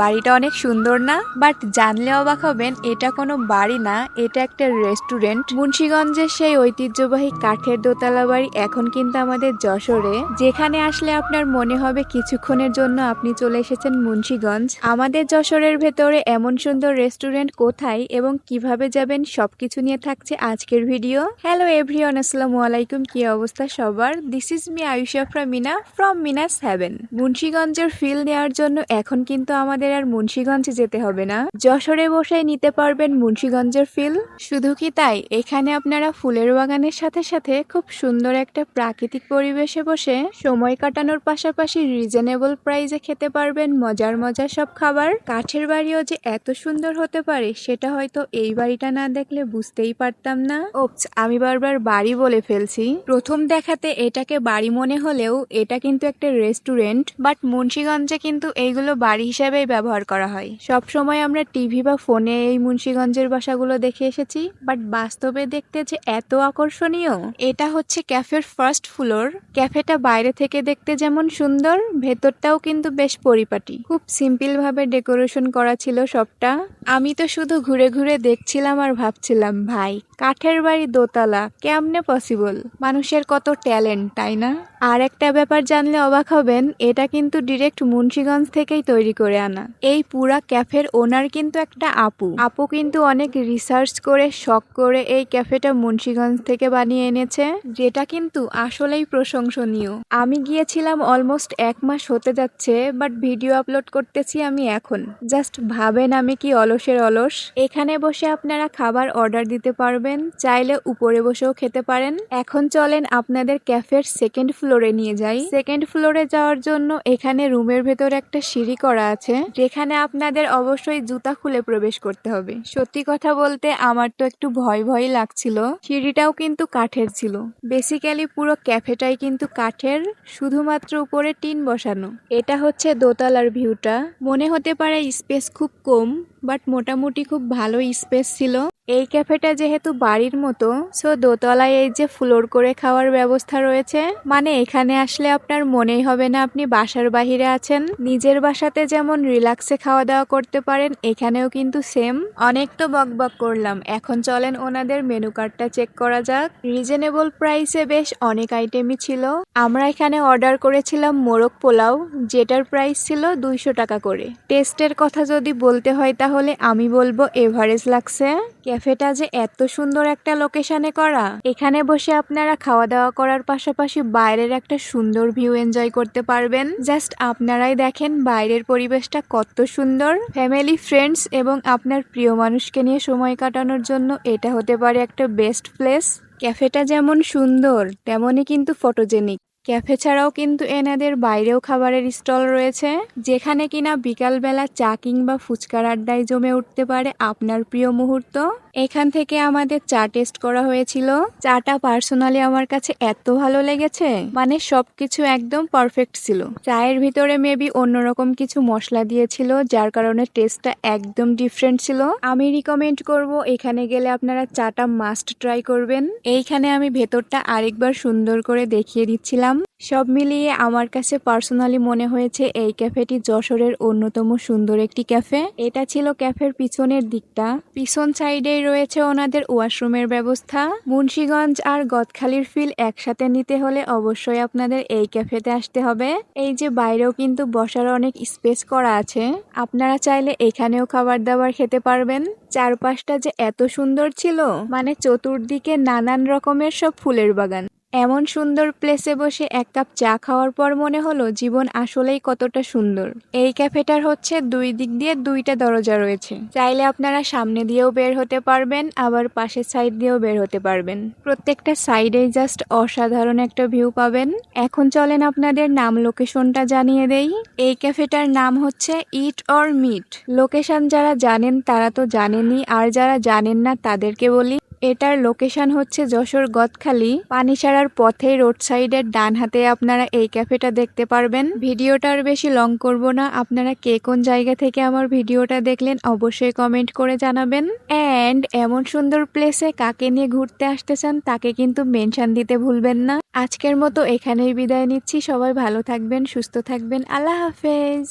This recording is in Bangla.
বাড়িটা অনেক সুন্দর না? বাট জানলে অবাক হবেন, এটা কোনো বাড়ি না, এটা একটা রেস্টুরেন্ট। মুন্সিগঞ্জের সেই ঐতিহ্যবাহী কাঠের দোতলা বাড়ি এখন কিন্তু আমাদের যশোরে। যেখানে আসলে আপনার মনে হবে কিছুক্ষণের জন্য আপনি চলে এসেছেন মুন্সিগঞ্জ। আমাদের যশোরের ভেতরে এমন সুন্দর রেস্টুরেন্ট কোথায় এবং কীভাবে যাবেন সবকিছু নিয়ে থাকছে আজকের ভিডিও। হ্যালো এভরিওয়ান, আসসালামু আলাইকুম। কি অবস্থা সবার? This is me Ayusha from Mina from Mina's haven মুন্সিগঞ্জের ফিল নেওয়ার জন্য এখন কিন্তু আমাদের আর মুন্সিগঞ্জে যেতে হবে না। যশোরে বসে নিতে পারবেন মুন্সিগঞ্জের ফিল শুধু কি তাই? এখানে আপনারা ফুলের বাগানের সাথে সাথে খুব সুন্দর একটা প্রাকৃতিক পরিবেশে বসে সময় কাটানোর পাশাপাশি রিজনেবল প্রাইসে খেতে পারবেন মজার মজার সব খাবার। কাঠের বাড়িও যে এত সুন্দর হতে পারে, সেটা হয়তো এই বাড়িটা না দেখলে বুঝতেই পারতাম না। ওপস, আমি বারবার বাড়ি বলে ফেলছি। প্রথম দেখাতে এটাকে বাড়ি মনে হলেও এটা কিন্তু একটা রেস্টুরেন্ট বাট মুন্সিগঞ্জে কিন্তু এইগুলো বাড়ি হিসাবেই ব্যবহার করা হয়। সব সময় আমরা টিভি বা ফোনে এই মুন্সিগঞ্জের বাসাগুলো দেখে এসেছি, বাট বাস্তবে দেখতে যে এত আকর্ষণীয়, এটা হচ্ছে ক্যাফের ফার্স্ট ফ্লোর। ক্যাফেটা বাইরে থেকে দেখতে যেমন সুন্দর, ভেতরটাও কিন্তু বেশ পরিপাটি। খুব সিম্পল ভাবে ডেকোরেশন করা ছিল সবটা। আমি তো শুধু ঘুরে ঘুরে দেখছিলাম আর ভাবছিলাম, ভাই কাঠের বাড়ি দোতলা, কেমনে পসিবল মানুষের কত ট্যালেন্ট তাই না? আর একটা ব্যাপার জানলে অবাক হবেন, এটা কিন্তু ডিরেক্ট মুন্সীগঞ্জ থেকেই তৈরি করে আনা। এই পুরা ক্যাফের ওনার কিন্তু একটা আপু। আপু কিন্তু অনেক রিসার্চ করে, শখ করে এই ক্যাফেটা মুন্সীগঞ্জ থেকে বানিয়ে এনেছে, যেটা কিন্তু আসলেই প্রশংসনীয়। আমি গিয়েছিলাম অলমোস্ট এক মাস হতে যাচ্ছে বাট ভিডিও আপলোড করতেছি আমি এখন। জাস্ট ভাবেন আমি কি অলসের অলস? এখানে বসে আপনারা খাবার অর্ডার দিতে পারবেন। চাইলে উপরে বসেও খেতে পারেন। এখন চলেন আপনাদের ক্যাফের সেকেন্ড ফ্লোরে নিয়ে যাই। সেকেন্ড ফ্লোরে যাওয়ার জন্য এখানে রুমের ভেতরে একটা সিঁড়ি করা আছে, যেখানে আপনাদের অবশ্যই জুতা খুলে প্রবেশ করতে হবে। সত্যি কথা বলতে আমার তো একটু ভয় ভয় লাগছিল। সিঁড়িটাও কিন্তু কাঠের ছিল। বেসিক্যালি পুরো ক্যাফেটাই কিন্তু কাঠের, শুধুমাত্র উপরে টিন বসানো। এটা হচ্ছে দোতলার ভিউটা মনে হতে পারে স্পেস খুব কম বাট মোটামুটি খুব ভালো স্পেস ছিল। এই ক্যাফেটা যেহেতু বাড়ির মতো সো দোতলায় এই যে ফ্লোর করে খাওয়ার ব্যবস্থা রয়েছে মানে এখানে আসলে আপনার মনেই হবে না আপনি বাসার বাহিরে আছেন। নিজের বাসাতে যেমন রিল্যাক্সে খাওয়া দাওয়া করতে পারেন, এখানেও কিন্তু সেম অনেক তো বক বক করলাম, এখন চলেন ওনাদের মেনু কার্ডটা চেক করা যাক। রিজনেবল প্রাইসে বেশ অনেক আইটেমই ছিল। আমরা এখানে অর্ডার করেছিলাম মোরগ পোলাও, যেটার প্রাইস ছিল দুইশো টাকা করে। টেস্টের কথা যদি বলতে হয় তাহলে আমি বলব এভারেজ লাগছে। ক্যাফেটা যে এত সুন্দর একটা লোকেশনে করা। এখানে বসে আপনারা খাওয়া দাওয়া করার পাশাপাশি বাইরের একটা সুন্দর ভিউ এনজয় করতে পারবেন। জাস্ট আপনারাই দেখেন বাইরের পরিবেশটা কত সুন্দর। ফ্যামিলি, ফ্রেন্ডস এবং আপনার প্রিয় মানুষকে নিয়ে সময় কাটানোর জন্য এটা হতে পারে একটা বেস্ট প্লেস। ক্যাফেটা যেমন সুন্দর, তেমনই কিন্তু ফটোজেনিক। ক্যাফে ছাড়াও কিন্তু এনাদের বাইরেও খাবারের স্টল রয়েছে, যেখানে কিনা বিকালবেলা চা কিংবা ফুচকার আড্ডায় জমে উঠতে পারে আপনার প্রিয় মুহূর্ত। এখান থেকে আমাদের চা টেস্ট করা হয়েছিল। চাটা পার্সোনালি আমার কাছে এত ভালো লেগেছে। মানে সবকিছু একদম পারফেক্ট ছিল। চায়ের ভিতরে মেবি অন্যরকম কিছু মশলা দিয়েছিল, যার কারণে টেস্টটা একদম ডিফারেন্ট ছিল। আমি রিকমেন্ড করব, এখানে গেলে আপনারা চাটা মাস্ট ট্রাই করবেন। এইখানে আমি ভেতরটা আরেকবার সুন্দর করে দেখিয়ে দিচ্ছিলাম। সব মিলিয়ে আমার কাছে পার্সোনালি মনে হয়েছে এই ক্যাফেটি যশোরের অন্যতম সুন্দর একটি ক্যাফে। এটা ছিল ক্যাফের পিছনের দিকটা। পিছন সাইডেই রয়েছে ওনাদের ওয়াশরুমের ব্যবস্থা। মুন্সীগঞ্জ আর গদখালির ফিল একসাথে নিতে হলে অবশ্যই আপনাদের এই ক্যাফেতে আসতে হবে। এই যে বাইরেও কিন্তু বসার অনেক স্পেস করা আছে। আপনারা চাইলে এখানেও খাবার দাবার খেতে পারবেন। চারপাশটা যে এত সুন্দর ছিল মানে চতুর্দিকে নানান রকমের সব ফুলের বাগান। এমন সুন্দর প্লেসে বসে এক কাপ চা খাওয়ার পর মনে হলো জীবন আসলেই কতটা সুন্দর। এই ক্যাফেটার হচ্ছে দুই দিক দিয়ে দুইটা দরজা রয়েছে। চাইলে আপনারা সামনে দিয়েও বের হতে পারবেন, আবার পাশের সাইড দিয়েও বের হতে পারবেন। প্রত্যেকটা সাইডেই জাস্ট অসাধারণ একটা ভিউ পাবেন। এখন চলেন আপনাদের নাম লোকেশনটা জানিয়ে দেই। এই ক্যাফেটার নাম হচ্ছে ইট অর মিট লোকেশন যারা জানেন তারা তো জানেনই, আর যারা জানেন না তাদেরকে বলি এটার লোকেশন হচ্ছে যশোর গদখালি। পানিসারার পথে রোড সাইডের ডান হাতে আপনারা এই ক্যাফেটা দেখতে পারবেন। ভিডিওটা আর বেশি লং করব না। আপনারা কে কোন জায়গা থেকে আমার ভিডিওটা দেখলেন অবশ্যই কমেন্ট করে জানাবেন। অ্যান্ড এমন সুন্দর প্লেসে কাকে নিয়ে ঘুরতে আসতে চান তাকে কিন্তু মেনশন দিতে ভুলবেন না। আজকের মতো এখানেই বিদায় নিচ্ছি। সবাই ভালো থাকবেন, সুস্থ থাকবেন। আল্লাহ হাফেজ।